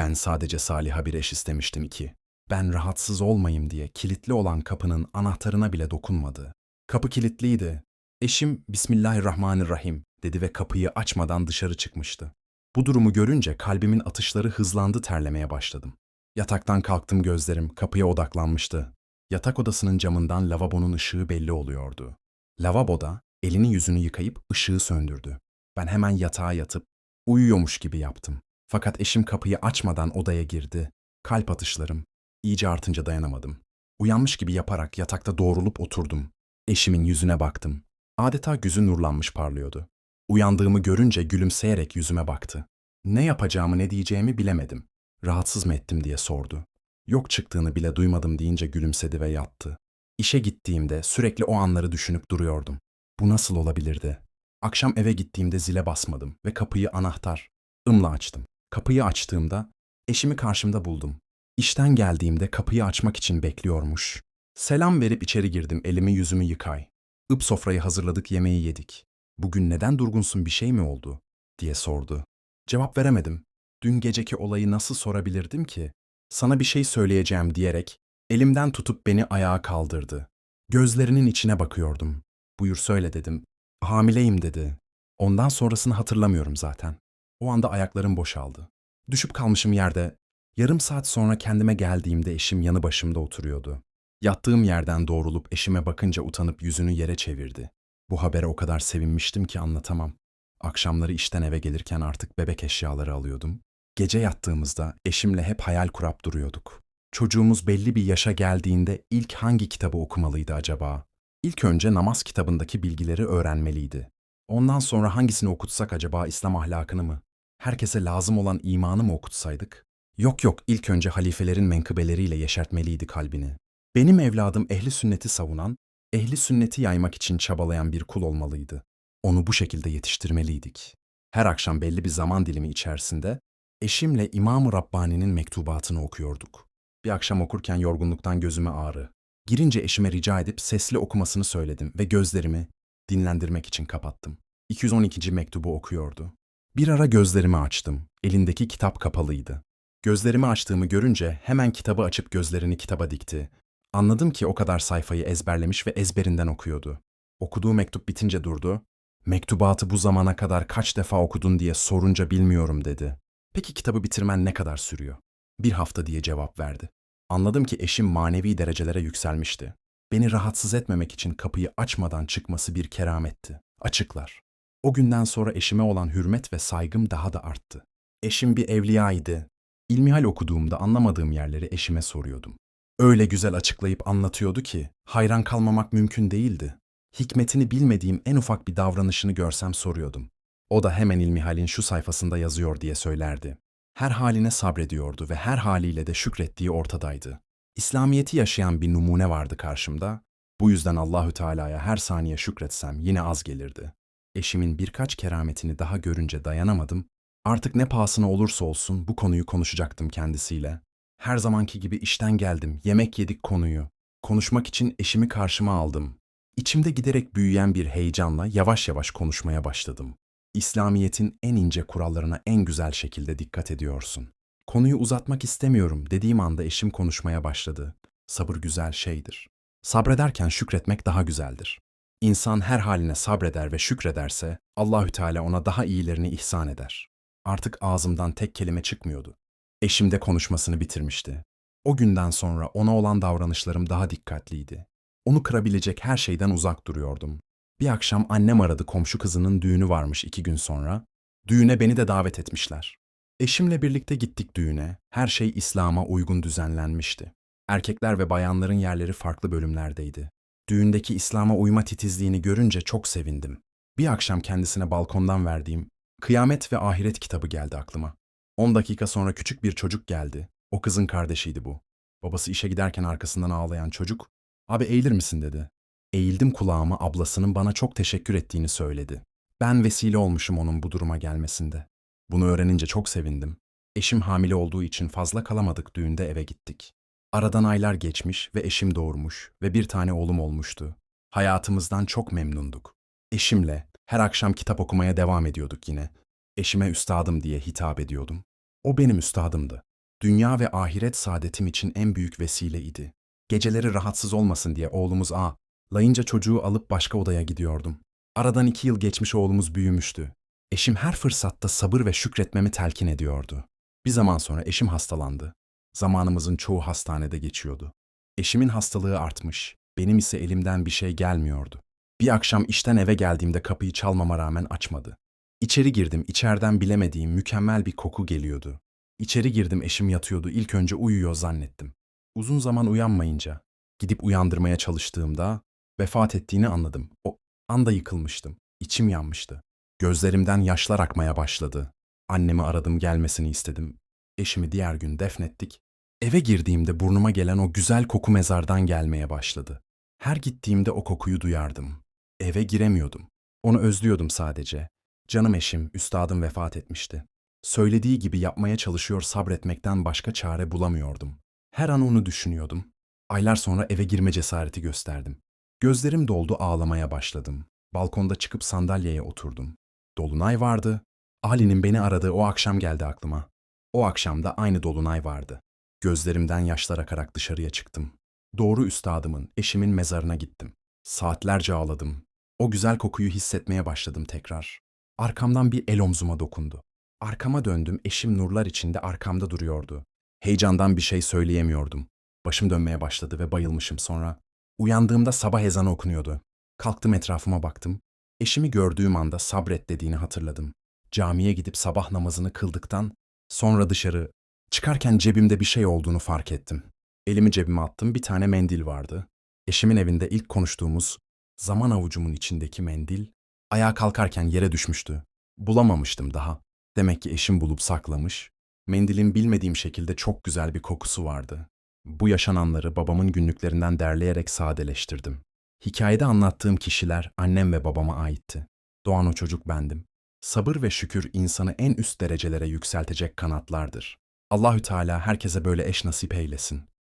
Ben sadece Salih'a bir eş istemiştim ki. Ben rahatsız olmayayım diye kilitli olan kapının anahtarına bile dokunmadı. Kapı kilitliydi. Eşim Bismillahirrahmanirrahim dedi ve kapıyı açmadan dışarı çıkmıştı. Bu durumu görünce kalbimin atışları hızlandı terlemeye başladım. Yataktan kalktım gözlerim kapıya odaklanmıştı. Yatak odasının camından lavabonun ışığı belli oluyordu. Lavaboda elini yüzünü yıkayıp ışığı söndürdü. Ben hemen yatağa yatıp uyuyormuş gibi yaptım. Fakat eşim kapıyı açmadan odaya girdi. Kalp atışlarım iyice artınca dayanamadım. Uyanmış gibi yaparak yatakta doğrulup oturdum. Eşimin yüzüne baktım. Adeta yüzü nurlanmış parlıyordu. Uyandığımı görünce gülümseyerek yüzüme baktı. Ne yapacağımı ne diyeceğimi bilemedim. Rahatsız mı ettim diye sordu. Yok çıktığını bile duymadım deyince gülümsedi ve yattı. İşe gittiğimde sürekli o anları düşünüp duruyordum. Bu nasıl olabilirdi? Akşam eve gittiğimde zile basmadım ve kapıyı anahtar, ımla açtım. Kapıyı açtığımda eşimi karşımda buldum. İşten geldiğimde kapıyı açmak için bekliyormuş. Selam verip içeri girdim elimi yüzümü yıkay. Ip sofrayı hazırladık yemeği yedik. Bugün neden durgunsun bir şey mi oldu? diye sordu. Cevap veremedim. Dün geceki olayı nasıl sorabilirdim ki? Sana bir şey söyleyeceğim diyerek elimden tutup beni ayağa kaldırdı. Gözlerinin içine bakıyordum. Buyur söyle dedim. Hamileyim dedi. Ondan sonrasını hatırlamıyorum zaten. O anda ayaklarım boşaldı. Düşüp kalmışım yerde. Yarım saat sonra kendime geldiğimde eşim yanı başımda oturuyordu. Yattığım yerden doğrulup eşime bakınca utanıp yüzünü yere çevirdi. Bu habere o kadar sevinmiştim ki anlatamam. Akşamları işten eve gelirken artık bebek eşyaları alıyordum. Gece yattığımızda eşimle hep hayal kurap duruyorduk. Çocuğumuz belli bir yaşa geldiğinde ilk hangi kitabı okumalıydı acaba? İlk önce namaz kitabındaki bilgileri öğrenmeliydi. Ondan sonra hangisini okutsak acaba İslam ahlakını mı? Herkese lazım olan imanı mı okutsaydık? Yok yok ilk önce halifelerin menkıbeleriyle yeşertmeliydi kalbini. Benim evladım ehli sünneti savunan, ehli sünneti yaymak için çabalayan bir kul olmalıydı. Onu bu şekilde yetiştirmeliydik. Her akşam belli bir zaman dilimi içerisinde eşimle İmam-ı Rabbani'nin mektubatını okuyorduk. Bir akşam okurken yorgunluktan gözüme ağrı. Girince eşime rica edip sesli okumasını söyledim ve gözlerimi dinlendirmek için kapattım. 212. mektubu okuyordu. Bir ara gözlerimi açtım. Elindeki kitap kapalıydı. Gözlerimi açtığımı görünce hemen kitabı açıp gözlerini kitaba dikti. Anladım ki o kadar sayfayı ezberlemiş ve ezberinden okuyordu. Okuduğu mektup bitince durdu. Mektubatı bu zamana kadar kaç defa okudun diye sorunca bilmiyorum dedi. Peki kitabı bitirmen ne kadar sürüyor? Bir hafta diye cevap verdi. Anladım ki eşim manevi derecelere yükselmişti. Beni rahatsız etmemek için kapıyı açmadan çıkması bir kerametti. Açıklar. O günden sonra eşime olan hürmet ve saygım daha da arttı. Eşim bir evliyaydı. İlmihal okuduğumda anlamadığım yerleri eşime soruyordum. Öyle güzel açıklayıp anlatıyordu ki hayran kalmamak mümkün değildi. Hikmetini bilmediğim en ufak bir davranışını görsem soruyordum. O da hemen İlmihal'in şu sayfasında yazıyor diye söylerdi. Her haline sabrediyordu ve her haliyle de şükrettiği ortadaydı. İslamiyeti yaşayan bir numune vardı karşımda. Bu yüzden Allahü Teala'ya her saniye şükretsem yine az gelirdi. Eşimin birkaç kerametini daha görünce dayanamadım. Artık ne pahasına olursa olsun bu konuyu konuşacaktım kendisiyle. Her zamanki gibi işten geldim, yemek yedik konuyu. Konuşmak için eşimi karşıma aldım. İçimde giderek büyüyen bir heyecanla yavaş yavaş konuşmaya başladım. İslamiyet'in en ince kurallarına en güzel şekilde dikkat ediyorsun. Konuyu uzatmak istemiyorum dediğim anda eşim konuşmaya başladı. Sabır güzel şeydir. Sabrederken şükretmek daha güzeldir. İnsan her haline sabreder ve şükrederse Allahü Teala ona daha iyilerini ihsan eder. Artık ağzımdan tek kelime çıkmıyordu. Eşim de konuşmasını bitirmişti. O günden sonra ona olan davranışlarım daha dikkatliydi. Onu kırabilecek her şeyden uzak duruyordum. Bir akşam annem aradı komşu kızının düğünü varmış iki gün sonra. Düğüne beni de davet etmişler. Eşimle birlikte gittik düğüne. Her şey İslam'a uygun düzenlenmişti. Erkekler ve bayanların yerleri farklı bölümlerdeydi. Düğündeki İslam'a uyma titizliğini görünce çok sevindim. Bir akşam kendisine balkondan verdiğim Kıyamet ve Ahiret kitabı geldi aklıma. 10 dakika sonra küçük bir çocuk geldi. O kızın kardeşiydi bu. Babası işe giderken arkasından ağlayan çocuk, "Abi eğilir misin?" dedi. Eğildim kulağıma ablasının bana çok teşekkür ettiğini söyledi. Ben vesile olmuşum onun bu duruma gelmesinde. Bunu öğrenince çok sevindim. Eşim hamile olduğu için fazla kalamadık düğünde eve gittik. Aradan aylar geçmiş ve eşim doğurmuş ve bir tane oğlum olmuştu. Hayatımızdan çok memnunduk. Eşimle her akşam kitap okumaya devam ediyorduk yine. Eşime üstadım diye hitap ediyordum. O benim üstadımdı. dünya ve ahiret saadetim için en büyük vesileydi. Geceleri rahatsız olmasın diye oğlumuz A, layınca çocuğu alıp başka odaya gidiyordum. Aradan iki yıl geçmiş oğlumuz büyümüştü. Eşim her fırsatta sabır ve şükretmemi telkin ediyordu. Bir zaman sonra eşim hastalandı. Zamanımızın çoğu hastanede geçiyordu. Eşimin hastalığı artmış, benim ise elimden bir şey gelmiyordu. Bir akşam işten eve geldiğimde kapıyı çalmama rağmen açmadı. İçeri girdim, içeriden bilemediğim mükemmel bir koku geliyordu. İçeri girdim, eşim yatıyordu, ilk önce uyuyor zannettim. Uzun zaman uyanmayınca, gidip uyandırmaya çalıştığımda vefat ettiğini anladım. O anda yıkılmıştım, içim yanmıştı. Gözlerimden yaşlar akmaya başladı. Annemi aradım, gelmesini istedim. Eşimi diğer gün defnettik. Eve girdiğimde burnuma gelen o güzel koku mezardan gelmeye başladı. Her gittiğimde o kokuyu duyardım. Eve giremiyordum. Onu özlüyordum sadece. Canım eşim, üstadım vefat etmişti. Söylediği gibi yapmaya çalışıyor sabretmekten başka çare bulamıyordum. Her an onu düşünüyordum. Aylar sonra eve girme cesareti gösterdim. Gözlerim doldu ağlamaya başladım. Balkonda çıkıp sandalyeye oturdum. Dolunay vardı. Ali'nin beni aradığı o akşam geldi aklıma. O akşam da aynı dolunay vardı. Gözlerimden yaşlar akarak dışarıya çıktım. Doğru üstadımın, eşimin mezarına gittim. Saatlerce ağladım. O güzel kokuyu hissetmeye başladım tekrar. Arkamdan bir el omzuma dokundu. Arkama döndüm, eşim nurlar içinde arkamda duruyordu. Heyecandan bir şey söyleyemiyordum. Başım dönmeye başladı ve bayılmışım sonra. Uyandığımda sabah ezanı okunuyordu. Kalktım etrafıma baktım. Eşimi gördüğüm anda sabret dediğini hatırladım. Camiye gidip sabah namazını kıldıktan sonra dışarı çıkarken cebimde bir şey olduğunu fark ettim. Elimi cebime attım bir tane mendil vardı. Eşimin evinde ilk konuştuğumuz zaman avucumun içindeki mendil ayağa kalkarken yere düşmüştü. Bulamamıştım daha. Demek ki eşim bulup saklamış. Mendilin bilmediğim şekilde çok güzel bir kokusu vardı. Bu yaşananları babamın günlüklerinden derleyerek sadeleştirdim. Hikayede anlattığım kişiler annem ve babama aitti. Doğan o çocuk bendim. Sabır ve şükür insanı en üst derecelere yükseltecek kanatlardır. Allahü Teala herkese böyle eş nasip eylesin.